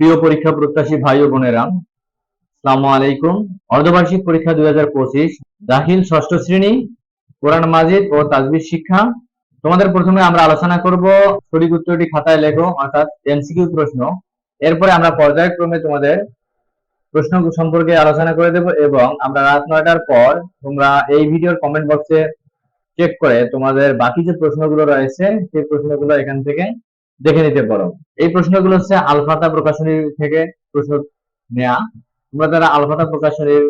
প্রিয় পরীক্ষা প্রত্যাশী ভাই ও বোনেরা সালামু আলাইকুম। অর্ধবার্ষিক পরীক্ষা দুই হাজার পঁচিশ, দাখিল ষষ্ঠ শ্রেণি, কোরআন মাজিদ ও তাজবির শিক্ষা। তোমাদের প্রথমে আমরা আলোচনা করব সঠিক উত্তরটি খাতায় লেখো, অর্থাৎ এমসিকিউ প্রশ্ন। এরপরে আমরা পর্যায়ক্রমে তোমাদের প্রশ্ন সম্পর্কে আলোচনা করে দেব এবং আমরা রাত নয়টার পর তোমরা এই ভিডিওর কমেন্ট বক্সে চেক করে তোমাদের বাকি যে প্রশ্নগুলো রয়েছে, সেই প্রশ্নগুলো এখান থেকে দেখে নিতে পারো। এই প্রশ্নগুলো হচ্ছে আলফাতা প্রকাশনী থেকে প্রশ্ন নেওয়া তোমরা যারা আলফাতা প্রকাশনীর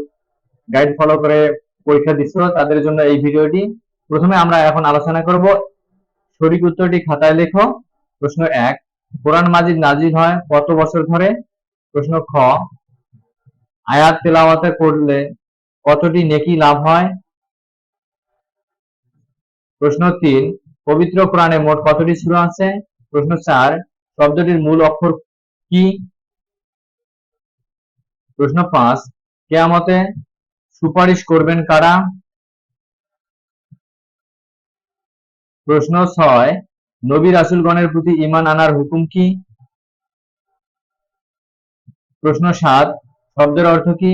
গাইড ফলো করে পরীক্ষা দিচ্ছ, তাদের জন্য এই ভিডিওটি। প্রথমে আমরা এখন আলোচনা করব, সঠিক উত্তরটি খাতায় লেখো। প্রশ্ন এক, কোরআন মাজিদ নাজিল হয় কত বছর ধরে? প্রশ্ন খ, আয়াত তেলাওয়াতে করলে কতটি নেকি লাভ হয়? প্রশ্ন তিন, পবিত্র কোরআনে মোট কতটি সূরা আছে? প্রশ্ন চার, শব্দটির মূল অক্ষর কি? প্রশ্ন পাঁচ, কেয়ামতে সুপারিশ করবেন কারা? প্রশ্ন ছয়, নবী রাসূলগণের প্রতি ঈমান আনার হুকুম কি? প্রশ্ন সাত, শব্দের অর্থ কি?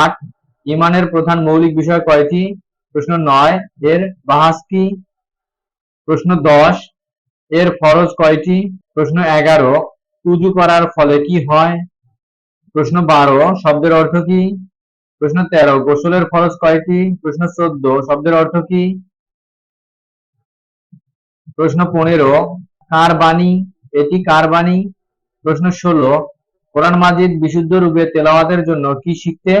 আট, ঈমানের প্রধান মৌলিক বিষয় কয়টি? প্রশ্ন নয়, এর বাহাস কি? প্রশ্ন দশ এর ফরজ কয়টি? প্রশ্ন এগারো। উজু করার ফলে কি হয়? প্রশ্ন বারো। শব্দের অর্থ কি? প্রশ্ন তেরো। গোসলের ফরজ কয়টি? প্রশ্ন চোদ্দ। শব্দের অর্থ কি? প্রশ্ন পনেরো। কার বাণী? এটি কার বাণী? প্রশ্ন ষোলো। কোরআন মাজিদ বিশুদ্ধ রূপে তেলাওয়াতের জন্য কি শিখতে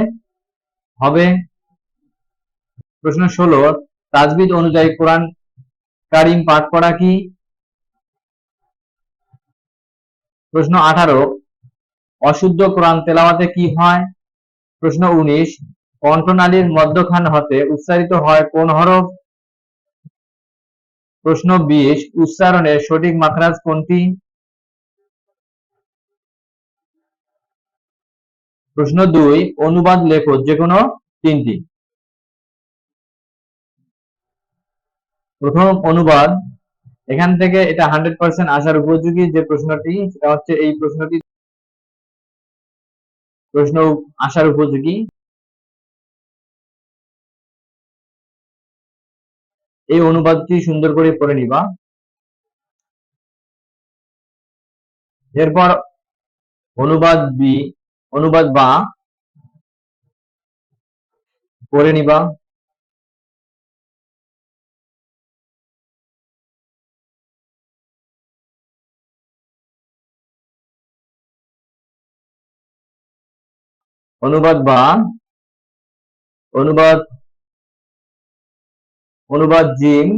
হবে? প্রশ্ন ষোলো। তাজবিদ অনুযায়ী কোরআন কারিম পাঠ করা কি? প্রশ্ন আঠারো, অশুদ্ধ কোরআন তেলাওয়াতে কি হয়? প্রশ্ন উনিশ, কণ্ঠনালীর মধ্যখান হতে উচ্চারিত হয় কোন হরফ? প্রশ্ন বিশ, উচ্চারণের সঠিক মাখরাজ কোনটি? প্রশ্ন দুই, অনুবাদ লেখো যে কোনো তিনটি। প্রথম অনুবাদ এখান থেকে এটা হান্ড্রেড পার্সেন্ট আসার উপযোগী যে প্রশ্নটি, সেটা হচ্ছে এই প্রশ্নটি প্রশ্ন আসার উপযোগী। এই অনুবাদটি সুন্দর করে পড়ে নিবা। এরপর অনুবাদ বি, অনুবাদ বা পড়ে নিবা। অনুবাদ বা অনুবাদ অনুবাদ জিম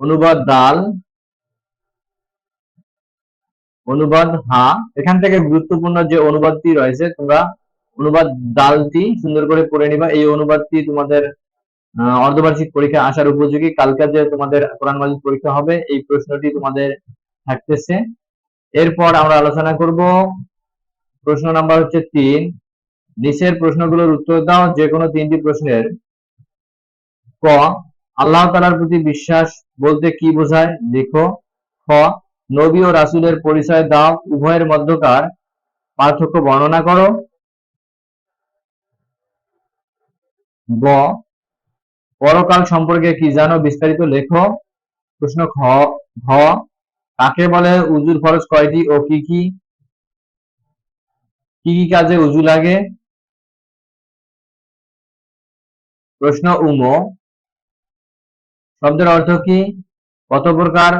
অনুবাদ দাল, অনুবাদ হা। এখান থেকে গুরুত্বপূর্ণ যে অনুবাদটি রয়েছে, তোমরা অনুবাদ দালটি সুন্দর করে পড়ে নিবা। এই অনুবাদটি তোমাদের অর্ধবার্ষিক পরীক্ষা আসার উপযোগী। কালকে যে তোমাদের কোরআন মাজিদ পরীক্ষা হবে, এই প্রশ্নটি তোমাদের থাকতেছে। এরপর আমরা আলোচনা করব প্রশ্ন নাম্বার হচ্ছে তিন। নিচের প্রশ্নগুলোর উত্তর দাও যে কোনো তিনটি প্রশ্নের। ক, আল্লাহ তাআলার প্রতি বিশ্বাস বলতে কি বোঝায়? লেখো। খ, নবী ও রাসূলের পরিচয় দাও, উভয়ের মধ্যকার পার্থক্য বর্ণনা করো। গ, পরকাল সম্পর্কে কি জানো বিস্তারিত লেখো। প্রশ্ন খ, ঘ কাকে বলে উজুর ফরজ কয়টি ও কি কি? কি কি কাজে উজু লাগে? প্রশ্ন উম শব্দের অর্থ কি? কত প্রকার?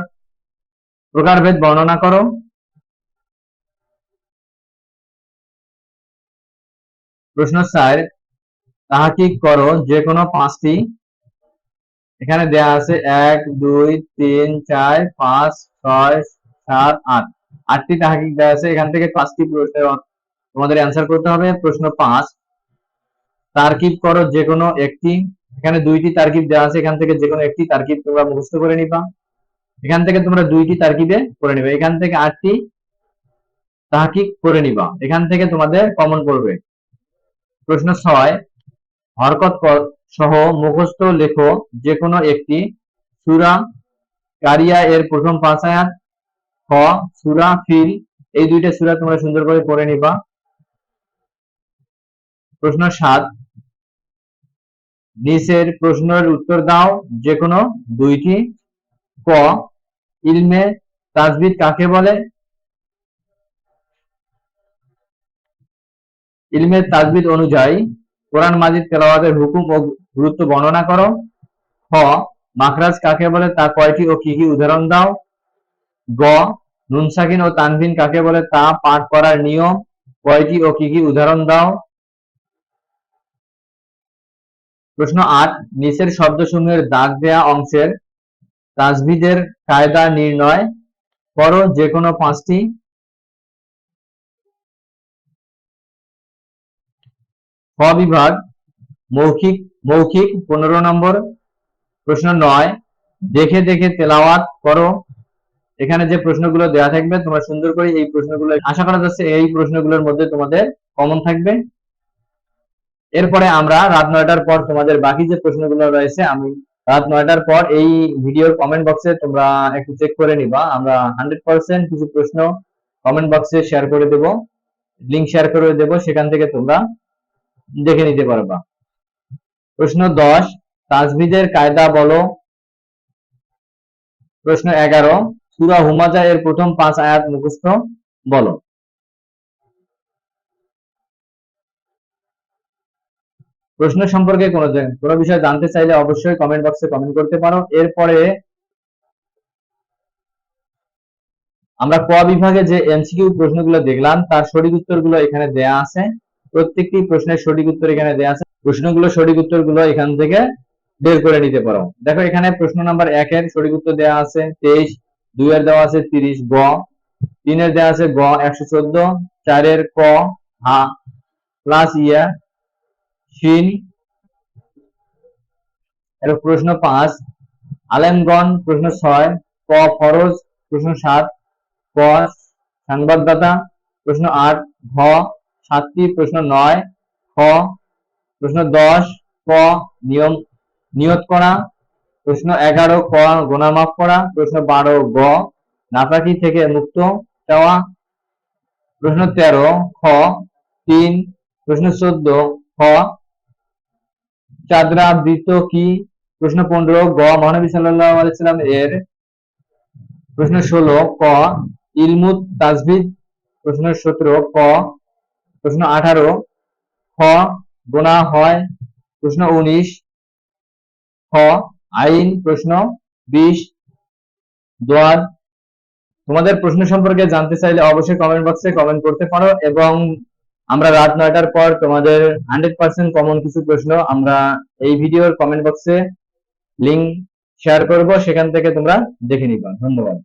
প্রকারভেদ বর্ণনা করো। প্রশ্ন চার তাহাকিক করো যে কোনো পাঁচটি? এখানে দেয়া আছে এক, দুই, তিন, চার, পাঁচ ছয়, সাত, আট। আটটি তাহাকিক দেওয়া আছে। এখান থেকে পাঁচটি প্রশ্নের তোমাদের অ্যান্সার করতে হবে। প্রশ্ন পাঁচ করো যে কোনো একটি। এখানে দুইটি তারকিব দেওয়া আছে। এখান থেকে যে কোনো একটি তোমরা মুখস্থ করে নিবা। এখান থেকে তোমরা দুইটি করে নিবে। এখান থেকে আটটি করে নিবা। এখান থেকে তোমাদের কমন পড়বে। প্রশ্ন ছয়, হরকত সহ মুখস্থ লেখো যে কোনো একটি। সূরা কারিয়া এর প্রথম পাঁচ আয়াত খ, সুরা, ফিল, এই দুইটা সুরা তোমরা সুন্দর করে পড়ে নিবা। প্রশ্ন সাত, নিচের প্রশ্নের উত্তর দাও যে কোনো দুইটি। ক, ইলমে তাজবিদ কাকে বলে? ইলমে তাজবিদ অনুযায়ী কোরআন মাজিদ তেলাওয়াতের হুকুম ও গুরুত্ব বর্ণনা করো। খ মাখরাজ কাকে বলে? তা কয়টি ও কি কি উদাহরণ দাও? গ, নুন সাকিন ও তানভিন কাকে বলে? তা পাঠ করার নিয়ম। কয়টি ও কি কি উদাহরণ দাও? প্রশ্ন আট, নিচের শব্দসমূহের দাগ দেয়া অংশের তাজবিদের কায়দা নির্ণয় করো যে কোনো পাঁচটি। খ বিভাগ, মৌখিক মৌখিক, পনেরো নম্বর। প্রশ্ন নয়। দেখে দেখে তেলাওয়াত করো। এখানে যে প্রশ্নগুলো দেওয়া থাকবে, তোমরা সুন্দর করে এই প্রশ্নগুলো, আশা করা যাচ্ছে এই প্রশ্নগুলোর মধ্যে তোমাদের কমন থাকবে। এরপরে আমরা রাত নয়টার পর তোমাদের বাকি যে প্রশ্নগুলো রয়েছে, আমি রাত নয়টার পর এই ভিডিওর কমেন্ট বক্সে তোমরা একটু চেক করে নিবা। আমরা হান্ড্রেড পার্সেন্ট কিছু প্রশ্ন কমেন্ট বক্সে শেয়ার করে দেব। লিঙ্ক শেয়ার করে দেব। সেখান থেকে তোমরা দেখে নিতে পারবা। প্রশ্ন দশ তাজবিদের কায়দা বলো। প্রশ্ন এগারো, সুরা হুমাজা এর প্রথম পাঁচ আয়াত মুখস্থ বলো। প্রশ্ন সম্পর্কে কোনো কোনো বিষয় জানতে চাইলে অবশ্যই কমেন্ট বক্সে কমেন্ট করতে পারো। এরপরে আমরা ক বিভাগে যে এমসিকিউ প্রশ্নগুলো দেখলাম, তার সঠিক উত্তরগুলো এখানে দেয়া আছে। প্রত্যেকটি প্রশ্নের সঠিক উত্তর এখানে দেয়া আছে। প্রশ্নগুলো সঠিক উত্তরগুলো এখান থেকে বের করে নিতে পারো। দেখো এখানে প্রশ্ন নাম্বার একের সঠিক উত্তর দেওয়া আছে তেইশ দুইয়ের দেওয়া আছে তিরিশ, গ। তিনের দেওয়া আছে গ, একশো চোদ্দ চারের ক হা প্লাস ইয়া, শিন। এর প্রশ্ন পাঁচ, আলেমগণ, প্রশ্ন ছয়, ক ফরজ, প্রশ্ন সাত, ক সংবাদদাতা, প্রশ্ন আট, ঘ সাতটি, প্রশ্ন নয়, খ, প্রশ্ন দশ, ক নিয়ম নিয়ত করা। প্রশ্ন এগারো, ক গোনা মাফ করা। প্রশ্ন বারো, গ, নাফাকি থেকে মুক্ত চাওয়া। প্রশ্ন তেরো, খ, তিন। প্রশ্ন চোদ্দ, খ চাদরা বৃত্ত কি? প্রশ্ন পনেরো, গ, মহানবী সাল্লাহ এর। প্রশ্ন ষোলো, ক ইলমুদ তাজবিদ। প্রশ্ন সতেরো, ক, প্রশ্ন আঠারো, খ গোনা হয়। প্রশ্ন উনিশ খ, আইন, প্রশ্ন, বিশ, দোয়ার। তোমাদের প্রশ্ন সম্পর্কে জানতে চাইলে অবশ্যই কমেন্ট বক্সে কমেন্ট করতে পারো এবং আমরা রাত নয়টার পর তোমাদের হান্ড্রেড পার্সেন্ট কমন কিছু প্রশ্ন আমরা এই ভিডিওর কমেন্ট বক্সে লিঙ্ক শেয়ার করব, সেখান থেকে তোমরা দেখে নিবা। ধন্যবাদ।